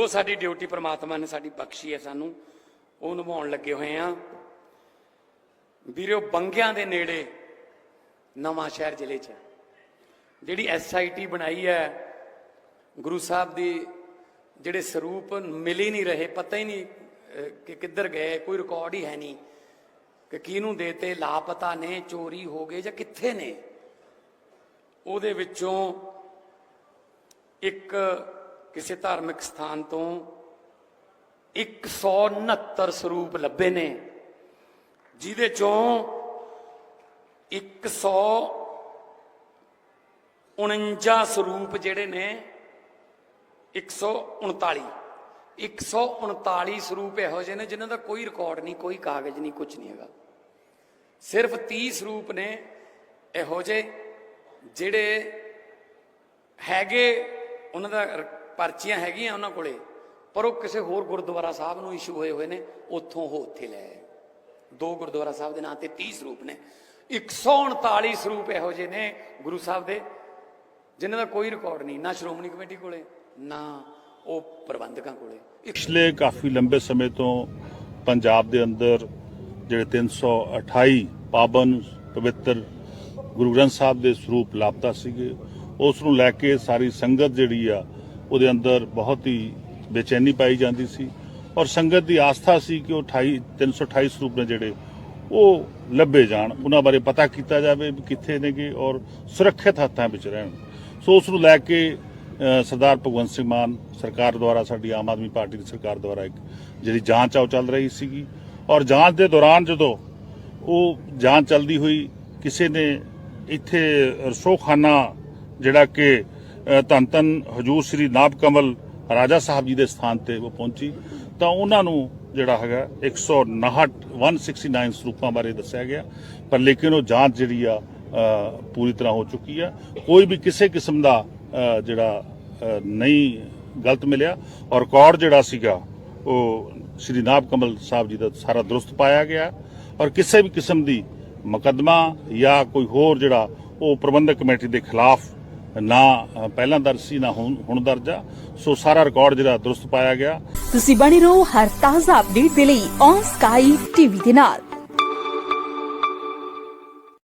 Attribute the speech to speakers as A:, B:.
A: ਉਹ ਸਾਡੀ ਡਿਊਟੀ ਪ੍ਰਮਾਤਮਾ ਨੇ ਸਾਡੀ ਬਖਸ਼ੀ ਹੈ ਸਾਨੂੰ। ਉਹ ਨਿਭਾਉਣ ਲੱਗੇ ਹੋਏ ਆ। ਵੀਰੋ, ਬੰਗਿਆਂ ਦੇ ਨੇੜੇ ਨਵਾਂ ਸ਼ਹਿਰ ਜ਼ਿਲ੍ਹੇ 'ਚ ਜਿਹੜੀ ਐਸਆਈਟੀ ਬਣਾਈ ਹੈ, ਗੁਰੂ ਸਾਹਿਬ ਦੀ ਜਿਹੜੇ ਸਰੂਪ ਮਿਲ ਹੀ ਨਹੀਂ ਰਹੇ, ਪਤਾ ਹੀ ਨਹੀਂ ਕਿ ਕਿੱਧਰ ਗਏ, ਕੋਈ ਰਿਕਾਰਡ ਹੀ ਹੈ ਨਹੀਂ ਕਿ ਕਿਹਨੂੰ ਦੇਤੇ, ਲਾਪਤਾ ਨੇ, ਚੋਰੀ ਹੋ ਗਏ ਜਾਂ ਕਿੱਥੇ ਨੇ। ਉਹਦੇ ਵਿੱਚੋਂ ਇੱਕ ਕਿਸੇ ਧਾਰਮਿਕ ਸਥਾਨ ਤੋਂ 169 ਸਰੂਪ ਲੱਭੇ ਨੇ, ਜਿਹਦੇ ਚੋਂ 149 ਸਰੂਪ ਜਿਹੜੇ ਨੇ 139 139 ਸਰੂਪ ਇਹੋ ਜਿਹੇ ਨੇ ਜਿਨ੍ਹਾਂ ਦਾ ਕੋਈ ਰਿਕਾਰਡ ਨਹੀਂ, ਕੋਈ ਕਾਗਜ਼ ਨਹੀਂ ਕੁਝ ਨਹੀਂ ਹੈਗਾ। ਸਿਰਫ 30 ਸਰੂਪ ਨੇ ਇਹੋ ਜਿਹੇ ਜਿਹੜੇ ਹੈਗੇ, ਉਹਨਾਂ ਦਾ ਪਰਚੀਆਂ ਹੈਗੀਆਂ ਉਹਨਾਂ ਕੋਲੇ, ਪਰ ਉਹ ਕਿਸੇ ਹੋਰ ਗੁਰਦੁਆਰਾ ਸਾਹਿਬ ਨੂੰ ਇਸ਼ੂ ਹੋਏ ਹੋਏ ਨੇ, ਉੱਥੋਂ ਉਹ ਉੱਥੇ ਲੈ ਦੋ ਗੁਰਦੁਆਰਾ ਸਾਹਿਬ ਦੇ ਨਾਂ ਤੇ 30 ਸਰੂਪ ਨੇ। 139 ਸਰੂਪ ਇਹੋ ਜਿਹੇ ਨੇ ਗੁਰੂ ਸਾਹਿਬ ਦੇ, ਜਿਨ੍ਹਾਂ ਦਾ ਕੋਈ ਰਿਕਾਰਡ ਨਹੀਂ, ਨਾ ਸ਼੍ਰੋਮਣੀ ਕਮੇਟੀ ਕੋਲੇ, ਨਾ ਉਹ ਪ੍ਰਬੰਧਕਾਂ ਕੋਲੇ।
B: ਪਿਛਲੇ ਕਾਫੀ ਲੰਬੇ ਸਮੇਂ ਤੋਂ ਪੰਜਾਬ ਦੇ ਅੰਦਰ ਜਿਹੜੇ 328 ਪਾਵਨ ਪਵਿੱਤਰ ਗੁਰੂ ਗ੍ਰੰਥ ਸਾਹਿਬ ਦੇ ਸਰੂਪ ਲਾਪਤਾ ਸੀਗੇ, ਉਸ ਨੂੰ ਲੈ ਕੇ ਸਾਰੀ ਸੰਗਤ ਜਿਹੜੀ ਆ ਉਹਦੇ ਅੰਦਰ ਬਹੁਤ ਹੀ ਬੇਚੈਨੀ ਪਾਈ ਜਾਂਦੀ ਸੀ। ਔਰ ਸੰਗਤ ਦੀ ਆਸਥਾ ਸੀ ਕਿ ਉਹ 28 328 ਸਰੂਪ ਨੇ ਜਿਹੜੇ ਉਹ ਲੱਭੇ ਜਾਣ। ਉਹਨਾਂ ਬਾਰੇ ਪਤਾ ਕੀਤਾ ਜਾਵੇ ਵੀ ਕਿੱਥੇ ਨੇਗੇ ਔਰ ਸੁਰੱਖਿਅਤ ਹੱਥਾਂ ਵਿੱਚ ਰਹਿਣ। ਸੋ ਉਸ ਨੂੰ ਲੈ ਕੇ ਸਰਦਾਰ ਭਗਵੰਤ ਸਿੰਘ ਮਾਨ ਸਰਕਾਰ ਦੁਆਰਾ, ਸਾਡੀ ਆਮ ਆਦਮੀ ਪਾਰਟੀ ਦੀ ਸਰਕਾਰ ਦੁਆਰਾ ਇੱਕ ਜਿਹੜੀ ਜਾਂਚ ਆ ਉਹ ਚੱਲ ਰਹੀ ਸੀਗੀ। ਔਰ ਜਾਂਚ ਦੇ ਦੌਰਾਨ ਜਦੋਂ ਉਹ ਜਾਂਚ ਚੱਲਦੀ ਹੋਈ, ਕਿਸੇ ਨੇ ਇੱਥੇ ਰਸੋਖਾਨਾ ਜਿਹੜਾ ਕਿ ਧੰਨ ਧੰਨ ਹਜੂਰ ਸ੍ਰੀ ਨਾਭ ਕਮਲ ਰਾਜਾ ਸਾਹਿਬ ਜੀ ਦੇ ਸਥਾਨ ਤੇ ਉਹ ਪਹੁੰਚੀ। ਤਾਂ ਉਹਨਾਂ ਨੂੰ ਜਿਹੜਾ ਹੈਗਾ 159 169 ਸਰੂਪਾਂ ਬਾਰੇ ਦੱਸਿਆ ਗਿਆ। ਪਰ ਲੇਕਿਨ ਉਹ ਜਾਂਚ ਜਿਹੜੀ ਆ ਪੂਰੀ ਤਰ੍ਹਾਂ ਹੋ ਚੁੱਕੀ ਆ। ਕੋਈ ਵੀ ਕਿਸੇ ਕਿਸਮ ਦਾ ਜਿਹੜਾ ਨਹੀਂ ਗਲਤ ਮਿਲਿਆ। ਔਰ ਰਿਕਾਰਡ ਜਿਹੜਾ ਸੀਗਾ, ਉਹ ਸ਼੍ਰੀ ਨਾਭ ਕਮਲ ਸਾਹਿਬ ਜੀ ਦਾ ਸਾਰਾ ਦਰੁਸਤ ਪਾਇਆ ਗਿਆ। ਔਰ ਕਿਸੇ ਵੀ ਕਿਸਮ ਦੀ ਮੁਕੱਦਮਾ ਜਾਂ ਕੋਈ ਹੋਰ ਜਿਹੜਾ ਉਹ ਪ੍ਰਬੰਧਕ ਕਮੇਟੀ ਦੇ ਖਿਲਾਫ ਨਾ ਪਹਿਲਾਂ ਦਰਜ ਸੀ, ਨਾ ਹੁਣ ਹੁਣ ਦਰਜ ਆ। ਸੋ ਸਾਰਾ ਰਿਕਾਰਡ ਜਿਹੜਾ ਦਰੁਸਤ ਪਾਇਆ ਗਿਆ।
C: ਤੁਸੀਂ ਬਣੇ ਰਹੋ ਹਰ ਤਾਜ਼ਾ ਅਪਡੇਟ ਦੇ ਲਈ ਔਨ ਸਕਾਈ ਟੀਵੀ ਦੇ ਨਾਲ।